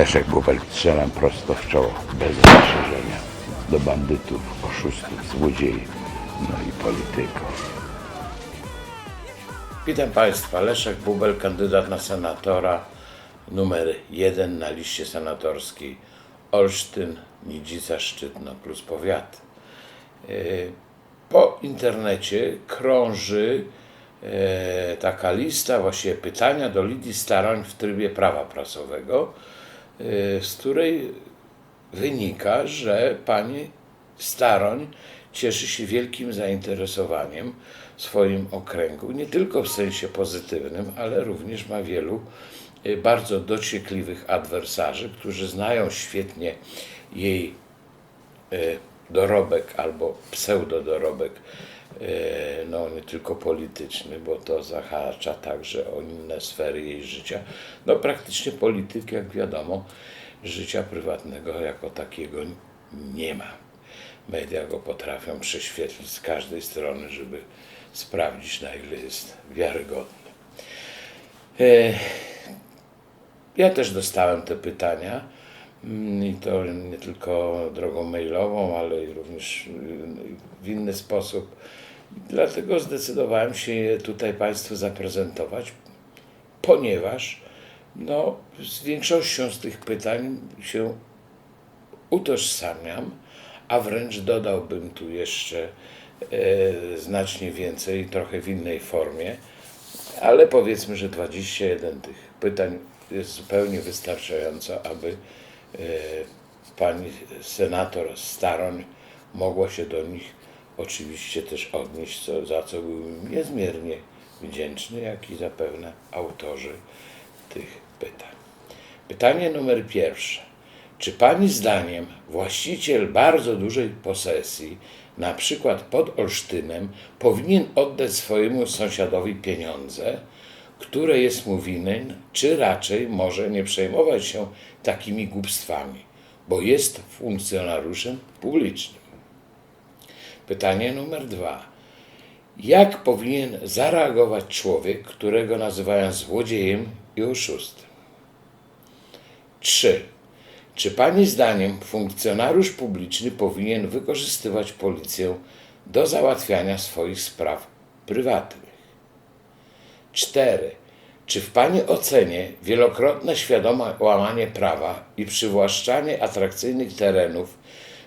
Leszek Bubel strzelam prosto w czoło, bez zastrzeżenia. Do bandytów, oszustów, złodziei, no i polityków. Witam Państwa. Leszek Bubel, kandydat na senatora numer jeden na liście senatorskiej Olsztyn, Nidzica, Szczytno plus powiat. E, Po internecie krąży e, taka lista, właściwie pytania do Lidii Staroń w trybie prawa prasowego, z której wynika, że pani Staroń cieszy się wielkim zainteresowaniem w swoim okręgu, nie tylko w sensie pozytywnym, ale również ma wielu y, bardzo dociekliwych adwersarzy, którzy znają świetnie jej y, dorobek albo pseudodorobek, y, no nie tylko polityczny, bo to zahacza także o inne sfery jej życia. No praktycznie polityk, jak wiadomo, życia prywatnego jako takiego nie ma. Media go potrafią prześwietlić z każdej strony, żeby sprawdzić, na ile jest wiarygodny. E, ja też dostałem te pytania mm, i to nie tylko drogą mailową, ale również y, w inny sposób. Dlatego zdecydowałem się je tutaj Państwu zaprezentować, ponieważ no, z większością z tych pytań się utożsamiam, a wręcz dodałbym tu jeszcze e, znacznie więcej, trochę w innej formie, ale powiedzmy, że 21 tych pytań jest zupełnie wystarczająco, aby e, pani senator Staroń mogła się do nich oczywiście też odnieść, co, za co byłbym niezmiernie wdzięczny, jak i zapewne autorzy tych pytań. Pytanie numer pierwsze. Czy Pani zdaniem właściciel bardzo dużej posesji, na przykład pod Olsztynem, powinien oddać swojemu sąsiadowi pieniądze, które jest mu winien, czy raczej może nie przejmować się takimi głupstwami, bo jest funkcjonariuszem publicznym? Pytanie numer dwa. Jak powinien zareagować człowiek, którego nazywają złodziejem i oszustem? 3. Czy Pani zdaniem funkcjonariusz publiczny powinien wykorzystywać policję do załatwiania swoich spraw prywatnych? 4. Czy w Pani ocenie wielokrotne świadome łamanie prawa i przywłaszczanie atrakcyjnych terenów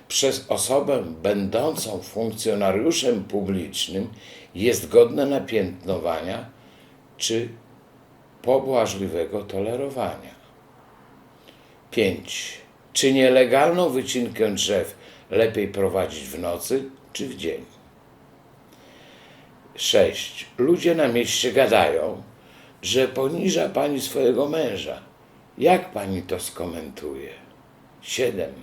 przez osobę będącą funkcjonariuszem publicznym jest godne napiętnowania czy pobłażliwego tolerowania? 5. Czy nielegalną wycinkę drzew lepiej prowadzić w nocy czy w dzień? 6. Ludzie na mieście gadają, że poniża pani swojego męża. Jak pani to skomentuje? 7.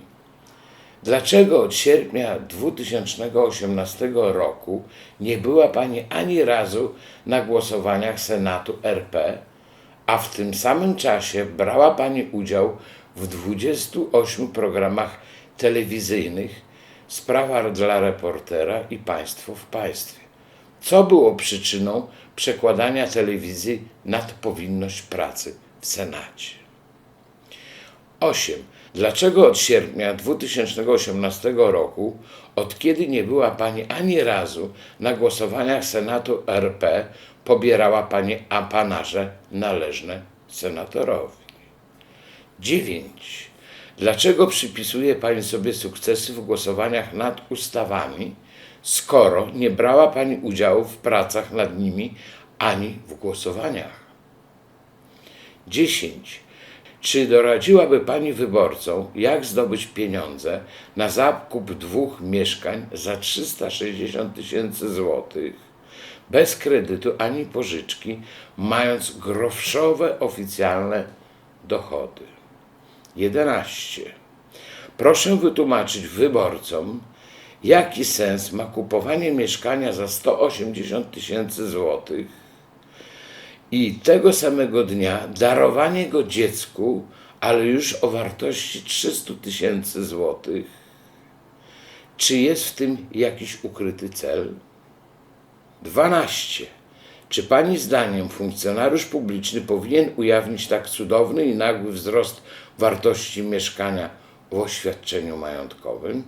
Dlaczego od sierpnia 2018 roku nie była Pani ani razu na głosowaniach Senatu RP, a w tym samym czasie brała Pani udział w 28 programach telewizyjnych Sprawa dla reportera i Państwo w państwie? Co było przyczyną przekładania telewizji nad powinność pracy w Senacie? 8. Dlaczego od sierpnia 2018 roku, od kiedy nie była Pani ani razu na głosowaniach Senatu RP, pobierała Pani apanaże należne senatorowi? 9. Dlaczego przypisuje Pani sobie sukcesy w głosowaniach nad ustawami, skoro nie brała Pani udziału w pracach nad nimi ani w głosowaniach? 10. Czy doradziłaby Pani wyborcom, jak zdobyć pieniądze na zakup dwóch mieszkań za 360 tysięcy złotych, bez kredytu ani pożyczki, mając groszowe oficjalne dochody? 11. Proszę wytłumaczyć wyborcom, jaki sens ma kupowanie mieszkania za 180 tysięcy złotych i tego samego dnia darowanie go dziecku, ale już o wartości 300 tysięcy złotych. Czy jest w tym jakiś ukryty cel? 12. Czy pani zdaniem funkcjonariusz publiczny powinien ujawnić tak cudowny i nagły wzrost wartości mieszkania w oświadczeniu majątkowym?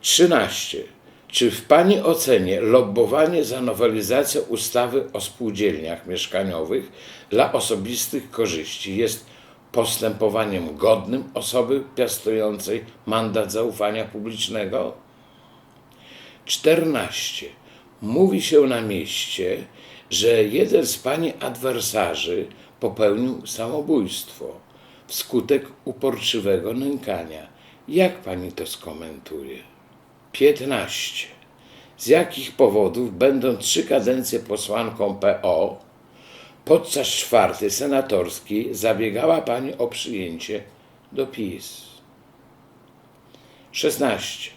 13. Czy w Pani ocenie lobbowanie za nowelizacją ustawy o spółdzielniach mieszkaniowych dla osobistych korzyści jest postępowaniem godnym osoby piastującej mandat zaufania publicznego? 14. Mówi się na mieście, że jeden z Pani adwersarzy popełnił samobójstwo wskutek uporczywego nękania. Jak Pani to skomentuje? 15. Z jakich powodów, będąc trzy kadencje posłanką PO, podczas czwartej senatorskiej zabiegała Pani o przyjęcie do PiS? 16.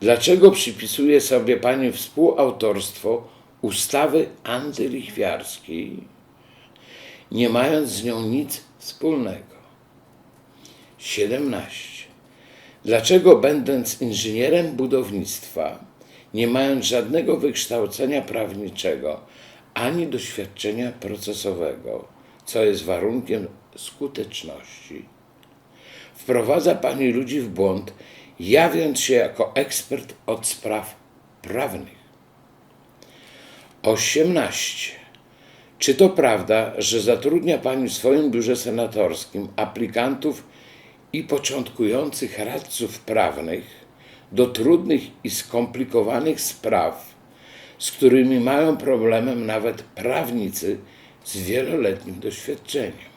Dlaczego przypisuje sobie Pani współautorstwo ustawy antylichwiarskiej, nie mając z nią nic wspólnego? 17. Dlaczego, będąc inżynierem budownictwa, nie mając żadnego wykształcenia prawniczego ani doświadczenia procesowego, co jest warunkiem skuteczności, wprowadza Pani ludzi w błąd, jawiąc się jako ekspert od spraw prawnych? 18. Czy to prawda, że zatrudnia Pani w swoim biurze senatorskim aplikantów i początkujących radców prawnych do trudnych i skomplikowanych spraw, z którymi mają problemem nawet prawnicy z wieloletnim doświadczeniem?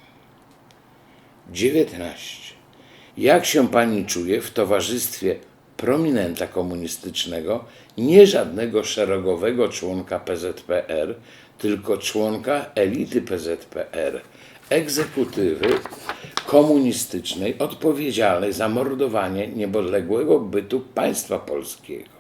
19. Jak się pani czuje w towarzystwie prominenta komunistycznego, nie żadnego szeregowego członka PZPR, tylko członka elity PZPR, egzekutywy komunistycznej odpowiedzialnej za mordowanie niepodległego bytu państwa polskiego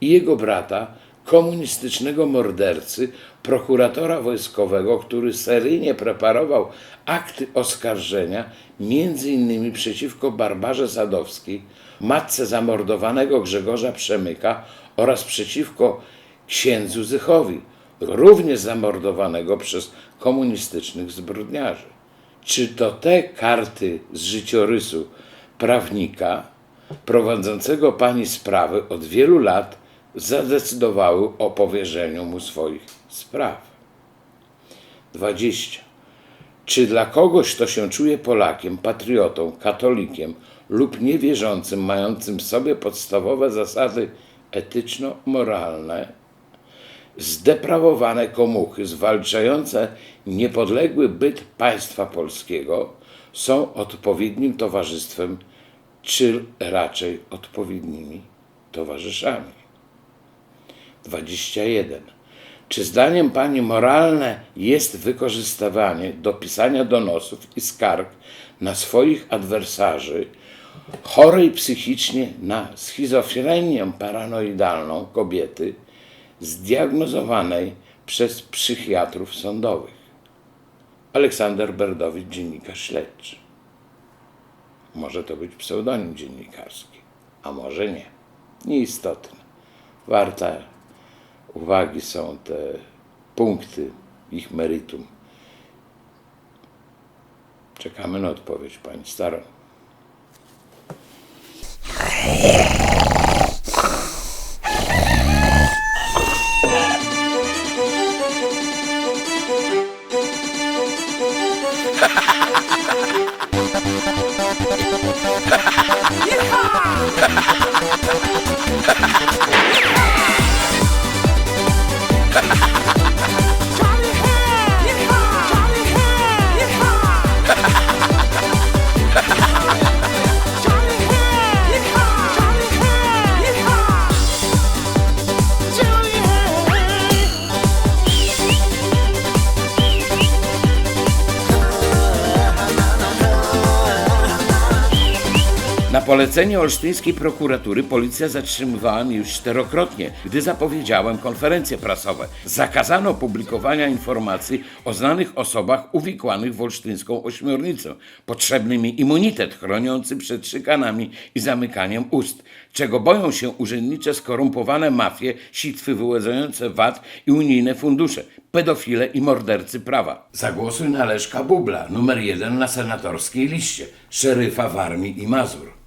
i jego brata, komunistycznego mordercy, prokuratora wojskowego, który seryjnie preparował akty oskarżenia, innymi przeciwko Barbarze Sadowskiej, matce zamordowanego Grzegorza Przemyka oraz przeciwko księdzu Zychowi, również zamordowanego przez komunistycznych zbrodniarzy. Czy to te karty z życiorysu prawnika prowadzącego pani sprawy od wielu lat zadecydowały o powierzeniu mu swoich spraw? 20. Czy dla kogoś, kto się czuje Polakiem, patriotą, katolikiem lub niewierzącym, mającym w sobie podstawowe zasady etyczno-moralne, zdeprawowane komuchy zwalczające niepodległy byt państwa polskiego są odpowiednim towarzystwem, czy raczej odpowiednimi towarzyszami? 21. Czy zdaniem Pani moralne jest wykorzystywanie do pisania donosów i skarg na swoich adwersarzy, chorej psychicznie na schizofrenię paranoidalną kobiety, zdiagnozowanej przez psychiatrów sądowych? Aleksander Berdowicz, dziennikarz śledczy. Może to być pseudonim dziennikarski, a może nie. Nieistotne. Warte uwagi są te punkty, ich meritum. Czekamy na odpowiedź pani Staroń. Polecenie olsztyńskiej prokuratury policja zatrzymywała mnie już czterokrotnie, gdy zapowiedziałem konferencje prasowe. Zakazano publikowania informacji o znanych osobach uwikłanych w olsztyńską ośmiornicę. Potrzebny mi immunitet chroniący przed szykanami i zamykaniem ust, czego boją się urzędnicze skorumpowane mafie, sitwy wyłudzające VAT i unijne fundusze, pedofile i mordercy prawa. Zagłosuj na Leszka Bubla, numer jeden na senatorskiej liście, szeryfa Warmii i Mazur.